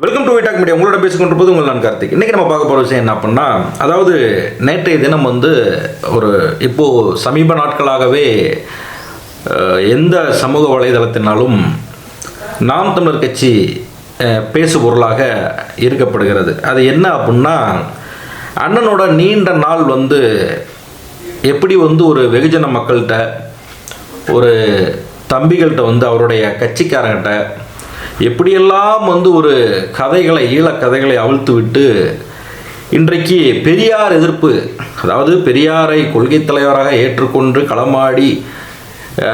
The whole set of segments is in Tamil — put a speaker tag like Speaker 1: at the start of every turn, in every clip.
Speaker 1: வெல்கம் டு விடாக் மீடியா உங்களோட பேசிக்கொண்டிருப்பது உங்கள் நான் கார்த்திக். இன்றைக்கி நம்ம பார்க்க போகிற விஷயம் என்ன அப்படின்னா அதாவது நேற்றைய தினம் வந்து ஒரு இப்போது சமீப நாட்களாகவே எந்த சமூக வலைதளத்தினாலும் நாம் தமிழர் கட்சி பேசு பொருளாக இருக்கப்படுகிறது அது என்ன அப்படின்னா அண்ணனோட நீண்ட நாள் வந்து எப்படி வந்து ஒரு வெகுஜன மக்கள்கிட்ட ஒரு தம்பிகள்கிட்ட வந்து அவருடைய கட்சிக்காரங்கிட்ட எப்படியெல்லாம் வந்து ஒரு கதைகளை ஈழக்கதைகளை அவிழ்த்து விட்டு இன்றைக்கு பெரியார் எதிர்ப்பு அதாவது பெரியாரை கொள்கை தலைவராக ஏற்றுக்கொண்டு களமாடி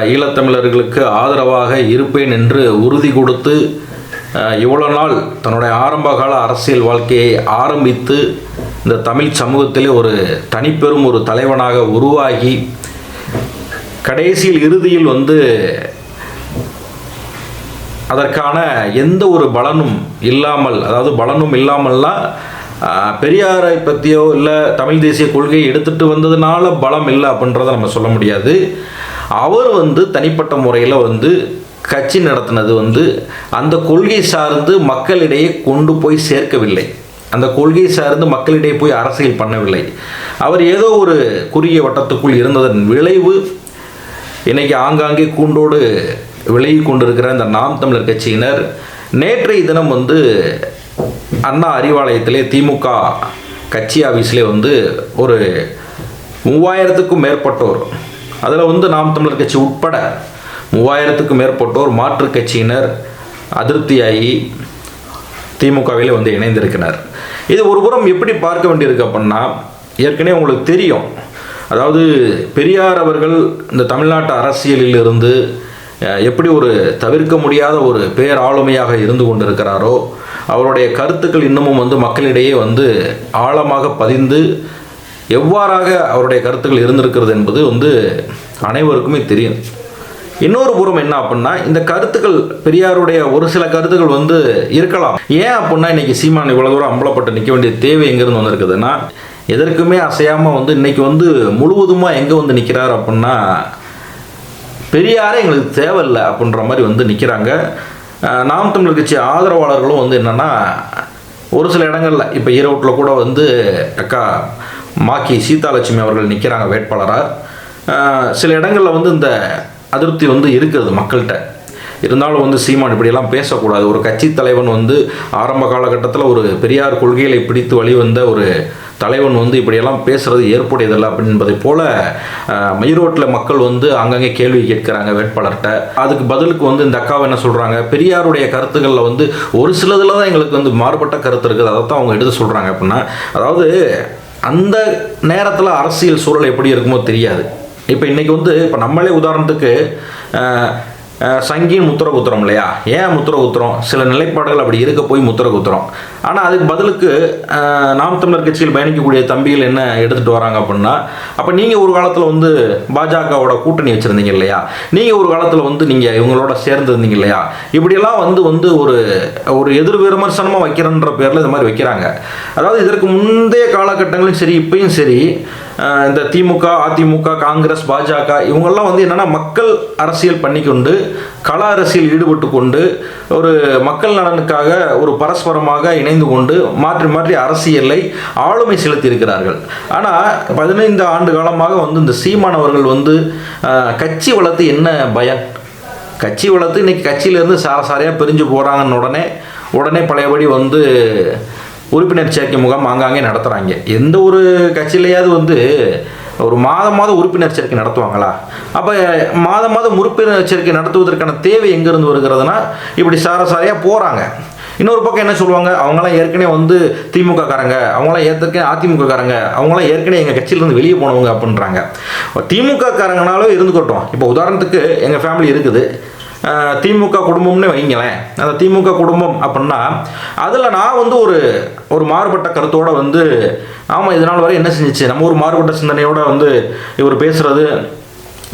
Speaker 1: ஈழத்தமிழர்களுக்கு ஆதரவாக இருப்பேன் என்று உறுதி கொடுத்து இவ்வளோ நாள் தன்னுடைய ஆரம்பகால அரசியல் வாழ்க்கையை ஆரம்பித்து இந்த தமிழ் சமூகத்திலே ஒரு தனிப்பெரும் ஒரு தலைவனாக உருவாகி கடைசியில் இறுதியில் வந்து அதற்கான எந்த ஒரு பலனும் இல்லாமல் அதாவது பலனும் இல்லாமல்லாம் பெரியாரை பற்றியோ இல்லை தமிழ் தேசிய கொள்கையை எடுத்துகிட்டு வந்ததுனால பலம் இல்லை அப்படின்றத நம்ம சொல்ல முடியாது. அவர் வந்து தனிப்பட்ட முறையில் வந்து கட்சி நடத்தினது வந்து அந்த கொள்கை சார்ந்து மக்களிடையே கொண்டு போய் சேர்க்கவில்லை. அந்த கொள்கை சார்ந்து மக்களிடையே போய் அரசியல் பண்ணவில்லை. அவர் ஏதோ ஒரு குறுகிய வட்டத்துக்குள் இருந்ததன் விளைவு இன்னைக்கு ஆங்காங்கே கூண்டோடு விலகி கொண்டிருக்கிற இந்த நாம் தமிழர் கட்சியினர் நேற்றைய தினம் வந்து அண்ணா அறிவாலயத்திலே திமுக கட்சி ஆஃபீஸ்லேயே வந்து ஒரு மூவாயிரத்துக்கும் மேற்பட்டோர் அதில் வந்து நாம் தமிழர் கட்சி உட்பட மூவாயிரத்துக்கும் மேற்பட்டோர் மாற்று கட்சியினர் அதிருப்தியாகி திமுகவிலே வந்து இணைந்திருக்கிறார். இது ஒருபுறம் எப்படி பார்க்க வேண்டியிருக்கு அப்படின்னா ஏற்கனவே உங்களுக்கு தெரியும். அதாவது பெரியார் அவர்கள் இந்த தமிழ்நாட்டு அரசியலில் இருந்து எப்படி ஒரு தவிர்க்க முடியாத ஒரு பேராளுமையாக இருந்து கொண்டிருக்கிறாரோ அவருடைய கருத்துக்கள் இன்னமும் வந்து மக்களிடையே வந்து ஆழமாக பதிந்து எவ்வாறாக அவருடைய கருத்துக்கள் இருந்திருக்கிறது என்பது வந்து அனைவருக்குமே தெரியும். இன்னொரு புறம் என்ன அப்படின்னா இந்த கருத்துக்கள் பெரியாருடைய ஒரு சில கருத்துக்கள் வந்து இருக்கலாம். ஏன் அப்படின்னா இன்னைக்கு சீமான் இவ்வளோ தூரம் அம்பலப்பட்டு நிற்க வேண்டிய தேவை எங்கேருந்து வந்திருக்குதுன்னா எதற்குமே அசையாமல் வந்து இன்னைக்கு வந்து முழுவதுமாக எங்கே வந்து நிற்கிறார் அப்படின்னா பெரியாரே எங்களுக்கு தேவையில்லை அப்படின்ற மாதிரி வந்து நிற்கிறாங்க நாம் தமிழர் கட்சி ஆதரவாளர்களும் வந்து என்னென்னா ஒரு சில இடங்களில் இப்போ ஈரோட்டில் கூட வந்து அக்கா மாக்கி சீதாலட்சுமி அவர்கள் நிற்கிறாங்க வேட்பாளராக சில இடங்களில் வந்து இந்த அதிருப்தி வந்து இருக்கிறது மக்கள்கிட்ட. இருந்தாலும் வந்து சீமான் இப்படியெல்லாம் பேசக்கூடாது. ஒரு கட்சி தலைவன் வந்து ஆரம்ப காலகட்டத்தில் ஒரு பெரியார் கொள்கைகளை பிடித்து வழிவந்த ஒரு தலைவன் வந்து இப்படியெல்லாம் பேசுகிறது ஏற்புடையதில்லை அப்படின்பதை போல அஹ், ஈரோட்டில் மக்கள் வந்து அங்கங்கே கேள்வி கேட்குறாங்க வேட்பாளர்கிட்ட. அதுக்கு பதிலுக்கு வந்து இந்த அக்காவை என்ன சொல்கிறாங்க பெரியாருடைய கருத்துக்களில் வந்து ஒரு சிலதில் தான் எங்களுக்கு வந்து மாறுபட்ட கருத்து இருக்குது. அதை தான் அவங்க எடுத்து சொல்கிறாங்க அப்படின்னா அதாவது அந்த நேரத்தில் அரசியல் சூழல் எப்படி இருக்குமோ தெரியாது. இப்போ இன்றைக்கி வந்து இப்போ நம்மளே உதாரணத்துக்கு அஹ், முத்திர குத்துறோம் இல்லையா? ஏன் முத்திர குத்துறோம் சில நிலைப்பாடுகள் அப்படி இருக்க போய் முத்திர குத்துறோம் ஆனால் அதுக்கு பதிலுக்கு நாம் தமிழர் கட்சியில் பயணிக்கக்கூடிய தம்பிகள் என்ன எடுத்துகிட்டு வராங்க அப்படின்னா அப்போ நீங்கள் ஒரு காலத்தில் வந்து பாஜகவோட கூட்டணி வச்சுருந்தீங்க இல்லையா? நீங்கள் ஒரு காலத்தில் வந்து நீங்கள் இவங்களோட சேர்ந்து இருந்தீங்க இல்லையா? இப்படியெல்லாம் வந்து வந்து ஒரு ஒரு எதிர் விமர்சனமாக வைக்கிறன்ற பேரில் இந்த மாதிரி வைக்கிறாங்க. அதாவது இதற்கு முந்தைய காலகட்டங்களும் சரி இப்பயும் சரி இந்த திமுக அதிமுக காங்கிரஸ் பாஜக இவங்கெல்லாம் வந்து என்னென்னா மக்கள் அரசியல் பண்ணிக்கொண்டு கள அரசியல் ஈடுபட்டு கொண்டு ஒரு மக்கள் நலனுக்காக ஒரு பரஸ்பரமாக இணைந்து கொண்டு மாற்றி மாற்றி அரசியலை ஆளுமை செலுத்தி இருக்கிறார்கள் ஆனால் பதினைந்து ஆண்டு காலமாக வந்து இந்த சீமானவர்கள் வந்து கட்சி வளர்த்து என்ன பயன்? கட்சி வளர்த்து இன்னைக்கு கட்சியிலேருந்து சார சாரையாக பிரிஞ்சு போகிறாங்கன்னு உடனே உடனே பழையபடி வந்து உறுப்பினர் சேர்க்கை முகாம் ஆங்காங்கே நடத்துகிறாங்க எந்த ஒரு கட்சியிலையாவது வந்து ஒரு மாதம் மாதம் உறுப்பினர் சேர்க்கை நடத்துவாங்களா? அப்போ மாதம் மாதம் உறுப்பினர் சேர்க்கை நடத்துவதற்கான தேவை எங்கேருந்து வருகிறதுனா இப்படி சார சாரையாக போகிறாங்க இன்னொரு பக்கம் என்ன சொல்லுவாங்க? அவங்களாம் ஏற்கனவே வந்து திமுக காரங்க அவங்களாம் ஏற்கனவே அதிமுக காரங்க அவங்களாம் ஏற்கனவே எங்கள் கட்சியிலேருந்து வெளியே போனவங்க அப்படின்றாங்க. திமுக காரங்கனாலும் இருந்துக்கட்டும். இப்போ உதாரணத்துக்கு எங்கள் ஃபேமிலி இருக்குது. திமுக குடும்பம்னு வைங்களேன். அந்த திமுக குடும்பம் அப்படின்னா அதில் நான் வந்து ஒரு ஒரு மாறுபட்ட கருத்தோடு வந்து ஆமாம் இதனால் வரை என்ன செஞ்சுச்சு? நம்ம ஒரு மாறுபட்ட சிந்தனையோடு வந்து இவர் பேசுகிறது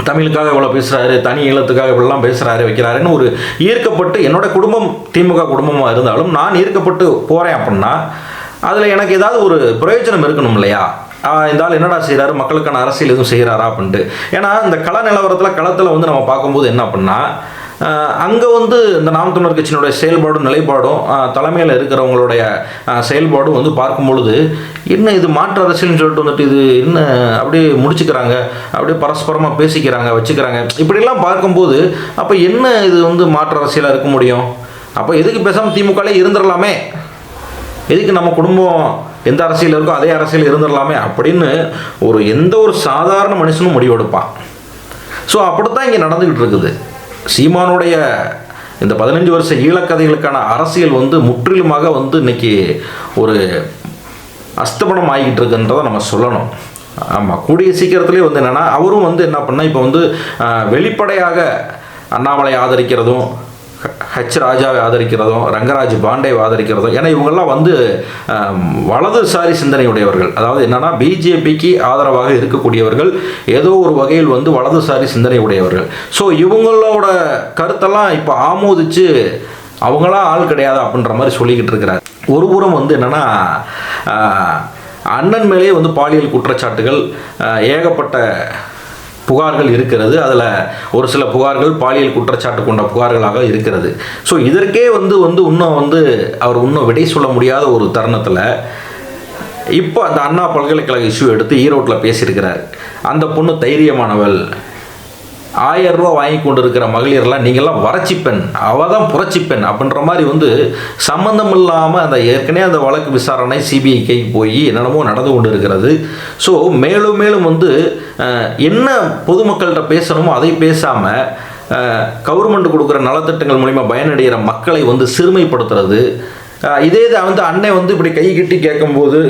Speaker 1: தமிழுக்காக இவ்வளோ பேசுகிறாரு தனி ஈழத்துக்காக இவ்வளோலாம் பேசுகிறாரு வைக்கிறாருன்னு ஒரு ஈர்க்கப்பட்டு என்னோட குடும்பம் திமுக குடும்பமாக இருந்தாலும் நான் ஈர்க்கப்பட்டு போகிறேன் அப்படின்னா அதில் எனக்கு ஏதாவது ஒரு பிரயோஜனம் இருக்கணும் இல்லையா? ஆஹ் இந்த ஆள் என்னடா செய்கிறாரு மக்களுக்கான அரசியல் எதுவும் செய்கிறாரா அப்படின்ட்டு. ஏன்னா இந்த கள நிலவரத்தில் களத்தில் வந்து நம்ம பார்க்கும்போது என்ன அப்படின்னா அங்கே வந்து இந்த நாம் தமிழர் கட்சியினுடைய செயல்பாடும் நிலைப்பாடும் தலைமையில் இருக்கிறவங்களுடைய செயல்பாடும் வந்து பார்க்கும் பொழுது என்ன இது மாற்று அரசியல்னு சொல்லிட்டு வந்துட்டு இது என்ன அப்படியே முடிச்சுக்கிறாங்க அப்படியே பரஸ்பரமாக பேசிக்கிறாங்க வச்சுக்கிறாங்க. இப்படிலாம் பார்க்கும்போது அப்போ என்ன இது வந்து மாற்று அரசியலாக இருக்க முடியும்? அப்போ எதுக்கு பேசாமல் திமுகலே இருந்துடலாமே? எதுக்கு நம்ம குடும்பம் எந்த அரசியல் இருக்கோ அதே அரசியல் இருந்துடலாமே? அப்படின்னு ஒரு எந்த ஒரு சாதாரண மனுஷனும் முடிவெடுப்பான். ஸோ அப்படித்தான் இங்கே நடந்துக்கிட்டு இருக்குது. சீமானுடைய இந்த பதினஞ்சு வருஷ ஈழக்கதைகளுக்கான அரசியல் வந்து முற்றிலுமாக வந்து இன்னைக்கு ஒரு அஸ்தபனம் ஆகிட்டு இருக்குன்றதை நம்ம சொல்லணும். ஆமாம் கூடிய சீக்கிரத்துலேயே வந்து என்னென்னா அவரும் வந்து என்ன பண்ணால் இப்போ வந்து வெளிப்படையாக அண்ணாமலை ஆதரிக்கிறதும் ஹெச் ராஜாவை ஆதரிக்கிறதும் ரங்கராஜ் பாண்டேவை ஆதரிக்கிறதும் ஏன்னா இவங்கெல்லாம் வந்து வலதுசாரி சிந்தனையுடையவர்கள். அதாவது என்னன்னா பிஜேபிக்கு ஆதரவாக இருக்கக்கூடியவர்கள் ஏதோ ஒரு வகையில் வந்து வலதுசாரி சிந்தனை உடையவர்கள் ஸோ இவங்களோட கருத்தெல்லாம் இப்போ ஆமோதிச்சு அவங்களாம் ஆள் கிடையாது அப்படின்ற மாதிரி சொல்லிக்கிட்டு இருக்கிறார். ஒரு புறம் வந்து என்னன்னா அண்ணன் மேலேயே வந்து பாலியல் குற்றச்சாட்டுகள் ஏகப்பட்ட புகார்கள் இருக்கிறது. அதில் ஒரு சில புகார்கள் பாலியல் குற்றச்சாட்டு கொண்ட புகார்களாக இருக்கிறது. ஸோ இதற்கே வந்து வந்து இன்னும் வந்து அவர் இன்னும் விடை சொல்ல முடியாத ஒரு தருணத்தில் இப்போ அந்த அண்ணா பல்கலைக்கழக இஷ்யூ எடுத்து ஈரோட்டில் பேசியிருக்கிறார். அந்த பொண்ணு தைரியமானவள். ஆயிரம் ரூபா வாங்கி கொண்டு இருக்கிற மகளிர்லாம் நீங்கள்லாம் வறட்சி பெண் அவள் தான் புரட்சி பெண் அப்படின்ற மாதிரி வந்து சம்மந்தம் இல்லாமல் அந்த ஏற்கனவே அந்த வழக்கு விசாரணை சிபிஐக்கு போய் என்னென்னமோ நடந்து கொண்டு இருக்கிறது ஸோ மேலும் மேலும் வந்து என்ன பொதுமக்கள்கிட்ட பேசணுமோ அதை பேசாமல் கவர்மெண்ட் கொடுக்குற நலத்திட்டங்கள் மூலிமா பயனடைகிற மக்களை வந்து சிறுமைப்படுத்துறது. இதே தான் வந்து அன்னை வந்து இப்படி கை கட்டி கேட்கும்போது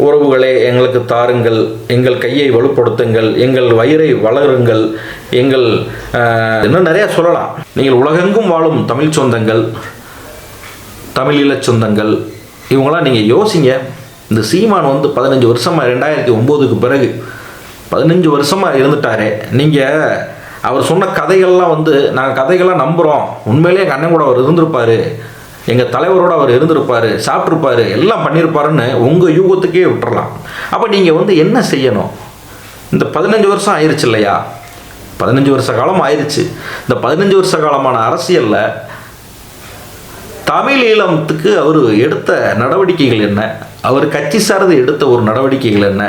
Speaker 1: உறவுகளே எங்களுக்கு தாருங்கள் எங்கள் கையை வலுப்படுத்துங்கள் எங்கள் வயிறை வளருங்கள் எங்கள் இன்னும் நிறையா சொல்லலாம். நீங்கள் உலகெங்கும் வாழும் தமிழ் சொந்தங்கள் தமிழீழ சொந்தங்கள் இவங்களாம் நீங்கள் யோசிங்க. இந்த சீமான் வந்து பதினஞ்சு வருஷமாக ரெண்டாயிரத்தி ஒம்போதுக்கு பிறகு பதினஞ்சு வருஷமாக இருந்துட்டாரே. நீங்கள் அவர் சொன்ன கதைகள்லாம் வந்து நாங்கள் கதைகள்லாம் நம்புகிறோம் உண்மையிலேயே எங்கள் அண்ணன் கூட அவர் இருந்திருப்பார். எங்கள் தலைவரோட அவர் இருந்திருப்பார் சாப்பிட்ருப்பாரு எல்லாம் பண்ணியிருப்பாருன்னு உங்கள் யூகத்துக்கே விட்டுறலாம். அப்போ நீங்கள் வந்து என்ன செய்யணும்? இந்த பதினஞ்சு வருஷம் ஆயிடுச்சு இல்லையா? பதினஞ்சு வருஷ காலம் ஆயிடுச்சு இந்த பதினஞ்சு வருஷ காலமான அரசியலில் தமிழ் ஈழத்துக்கு அவர் எடுத்த நடவடிக்கைகள் என்ன? அவர் கட்சி சார்ந்து எடுத்த ஒரு நடவடிக்கைகள் என்ன?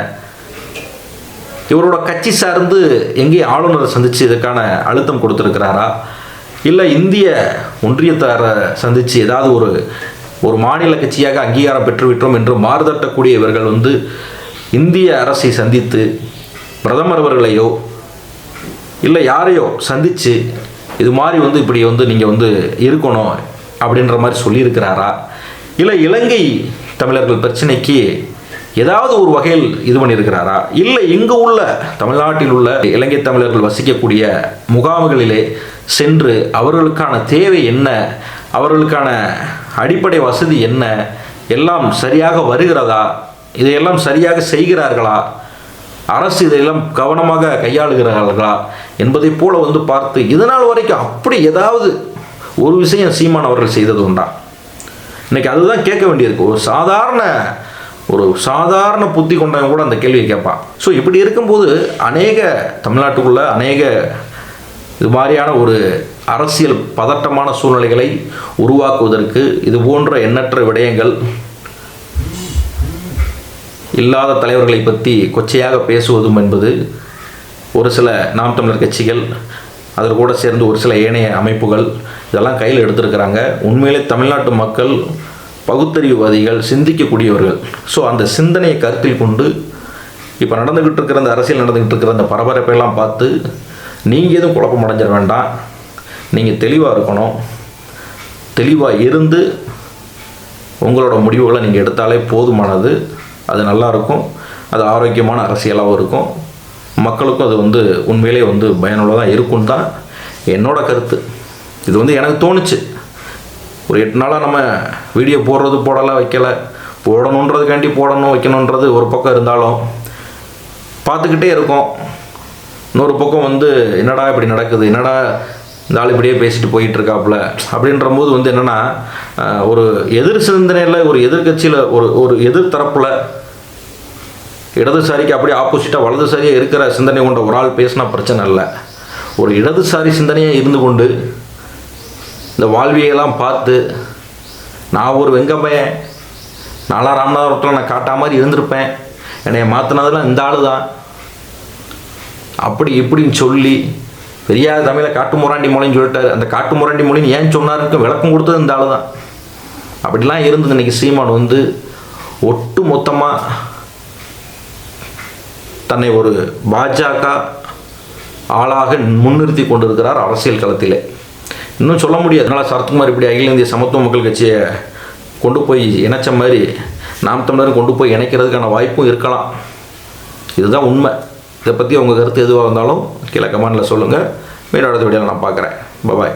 Speaker 1: இவரோட கட்சி சார்ந்து எங்கேயும் ஆளுநரை சந்தித்து இதுக்கான அழுத்தம் கொடுத்துருக்கிறாரா? இல்லை இந்திய ஒன்றியத்தாரை சந்தித்து ஏதாவது ஒரு ஒரு மாநில கட்சியாக அங்கீகாரம் பெற்றுவிட்டோம் என்று மாறுதட்டக்கூடிய இவர்கள் வந்து இந்திய அரசை சந்தித்து பிரதமர் அவர்களையோ இல்லை யாரையோ சந்தித்து இது மாதிரி வந்து இப்படி வந்து நீங்கள் வந்து இருக்கணும் அப்படின்ற மாதிரி சொல்லியிருக்கிறாரா? இல்லை இலங்கை தமிழர்கள் பிரச்சனைக்கு ஏதாவது ஒரு வகையில் இது பண்ணியிருக்கிறாரா? இல்லை இங்கு உள்ள தமிழ்நாட்டில் உள்ள இலங்கை தமிழர்கள் வசிக்கக்கூடிய முகாம்களிலே சென்று அவர்களுக்கான தேவை என்ன? அவர்களுக்கான அடிப்படை வசதி என்ன? எல்லாம் சரியாக வருகிறதா? இதையெல்லாம் சரியாக செய்கிறார்களா? அரசு இதையெல்லாம் கவனமாக கையாளுகிறார்களா? என்பதைப் போல வந்து பார்த்து இதனால் வரைக்கும் அப்படி ஏதாவது ஒரு விஷயம் சீமான் அவர்கள் செய்தது உண்டா? இன்னைக்கு அதுதான் கேட்க வேண்டியிருக்கு. ஒரு சாதாரண ஒரு சாதாரண புத்தி கொண்டவன் கூட அந்த கேள்வியை கேட்பான். ஸோ இப்படி இருக்கும்போது அநேக தமிழ்நாட்டுக்குள்ள அநேக இது மாதிரியான ஒரு அரசியல் பதட்டமான சூழ்நிலைகளை உருவாக்குவதற்கு இது போன்ற எண்ணற்ற விடயங்கள் இல்லாத தலைவர்களை பற்றி கொச்சையாக பேசுவதும் என்பது ஒரு சில நாம் தமிழர் கட்சிகள் அதில் கூட சேர்ந்து ஒரு சில ஏனைய அமைப்புகள் இதெல்லாம் கையில் எடுத்திருக்கிறாங்க. உண்மையிலே தமிழ்நாட்டு மக்கள் பகுத்தறிவுவாதிகள் சிந்திக்கக்கூடியவர்கள். ஸோ அந்த சிந்தனையை கருத்தில் கொண்டு இப்போ நடந்துக்கிட்டு இருக்கிற அந்த அரசியல் நடந்துக்கிட்டு இருக்கிற அந்த பரபரப்பையெல்லாம் பார்த்து நீங்கள் எதுவும் குழப்பம் அடைஞ்சிட வேண்டாம். நீங்கள் தெளிவாக இருக்கணும். தெளிவாக இருந்து உங்களோட முடிவுகளை நீங்கள் எடுத்தாலே போதுமானது. அது நல்லாயிருக்கும் அது ஆரோக்கியமான அரசியலாகவும் இருக்கும். மக்களுக்கும் அது வந்து உண்மையிலே வந்து பயனுள்ளதாக இருக்கும் தான் என்னோடய கருத்து. இது வந்து எனக்கு தோணுச்சு. ஒரு எட்டு நாளாக நம்ம வீடியோ போடுறது போடலை வைக்கலை. போடணுன்றதுக்காண்டி போடணும் வைக்கணுன்றது ஒரு பக்கம் இருந்தாலும் பார்த்துக்கிட்டே இருக்கோம். இன்னொரு பக்கம் வந்து என்னடா இப்படி நடக்குது? என்னடா இந்த ஆள் இப்படியே பேசிட்டு போயிட்டு இருக்காப்புல அப்படின்ற போது வந்து என்னென்னா ஒரு எதிர் சிந்தனையில் ஒரு எதிர்கட்சியில் ஒரு ஒரு எதிர்த்தரப்பில் இடதுசாரிக்கு அப்படியே ஆப்போசிட்டாக வலதுசாரியாக இருக்கிற சிந்தனை கொண்ட ஒரு ஆள் பேசினா பிரச்சனை இல்லை. ஒரு இடதுசாரி சிந்தனையாக இருந்து கொண்டு இந்த வாழ்வியெல்லாம் பார்த்து நான் ஒரு வெங்கப்பையன் நாலாம் ராமநாதபுரத்தில் நான் காட்டா மாதிரி இருந்திருப்பேன். என்னை மாற்றினதெல்லாம் இந்த ஆள் தான் அப்படி இப்படின்னு சொல்லி பெரியார் தமிழை காட்டு முராண்டி மொழின்னு சொல்லிட்டாரு. அந்த காட்டு முராண்டி மொழின்னு ஏன் சொன்னாருக்கு விளக்கம் கொடுத்தது இந்த ஆள் தான் அப்படிலாம் இருந்தது இன்னைக்கு சீமான் வந்து ஒட்டு மொத்தமாக தன்னை ஒரு பாஜக ஆளாக முன்னிறுத்தி கொண்டிருக்கிறார் அரசியல் களத்திலே. இன்னும் சொல்ல முடியாது. அதனால் சரத்குமார் இப்படி அகில இந்திய சமத்துவ மக்கள் கட்சியை கொண்டு போய் இணைச்ச மாதிரி நாம் தமிழரும் கொண்டு போய் இணைக்கிறதுக்கான வாய்ப்பும் இருக்கலாம். இதுதான் உண்மை. இதை பற்றி உங்கள் கருத்து எதுவாக இருந்தாலும் கீழே கமெண்டில் சொல்லுங்கள் மீண்டும் அடுத்த வீடியோவில் நான் பார்க்குறேன். பாய்